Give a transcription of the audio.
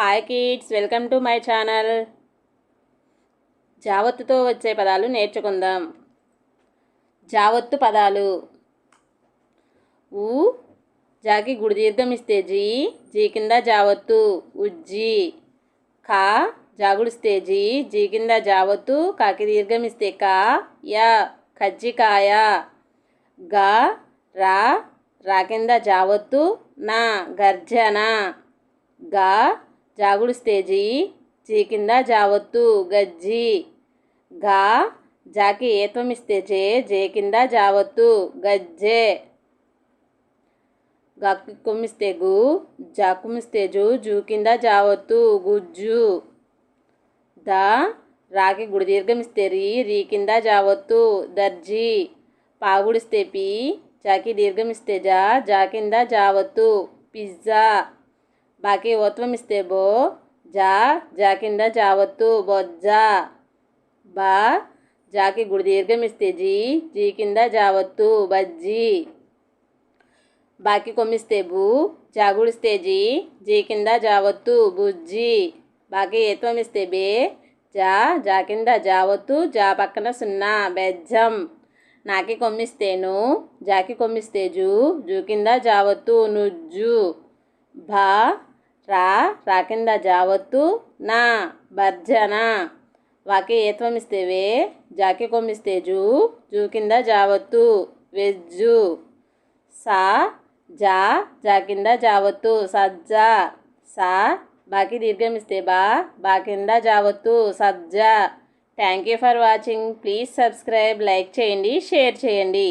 Hi kids welcome to my channel జావత్తుతో వచ్చే పదాలు నేర్చుకుందాం. జావత్తు పదాలు. ఊ జాకి గుడి ఇస్తే జీ జీ కింద జావత్తు ఉజ్జి. ఖా జాగుడిస్తే జీ జీ కింద జావత్తు కాకి దీర్ఘం ఇస్తే కా యా కజ్జికాయ గా రా రా కింద జావత్తు నా గర్జన. గా జాగుడిస్తే జీ జీ కింద జావత్తు గజ్జి. గా జాకి ఏత్వం ఇస్తే జే జే కింద జావత్తు గజ్జె. గాకి కొమ్మిస్తే గు జాకుమిస్తే జు జూ కింద జావత్తు గుజ్జు. ద రాకి గుడి దీర్ఘం రీ రీ కింద జావత్తు దర్జీ. పాగుడిస్తే పి జాకి దీర్ఘమిస్తే జా జా కింద జావత్తు పిజ్జా. బాకీ ఓత్వం ఇస్తే బో జా జా కింద జావత్తు బొజ్జా బా జాకి గుడి దీర్ఘం ఇస్తే జీ జీ కింద జావత్తు బజ్జీ బాకి కొమ్మిస్తే బు జాగుడిస్తే జీ జీ కింద జావత్తు బుజ్జి బాకి ఏత్వం ఇస్తే బే జా జా కింద జావత్తు జా పక్కన సున్నా బెజ్జం. నాకి కొమ్మిస్తేను జాకి కొమ్మిస్తే జూ జూ కింద జావత్తు నుజ్జు. భా రా రా కింద జావత్తు నా భర్జన. వాకి ఏత్వం ఇస్తేవే జాకి కొమ్మిస్తే జూ జూ కింద జావత్తు వెజ్జు. సా జా జా కింద జావత్తు సజ్జా. సా బాకి దీర్ఘం ఇస్తే బా బా కింద జావత్తు సజ్జ. Thank you for watching please subscribe like చేయండి షేర్ చేయండి.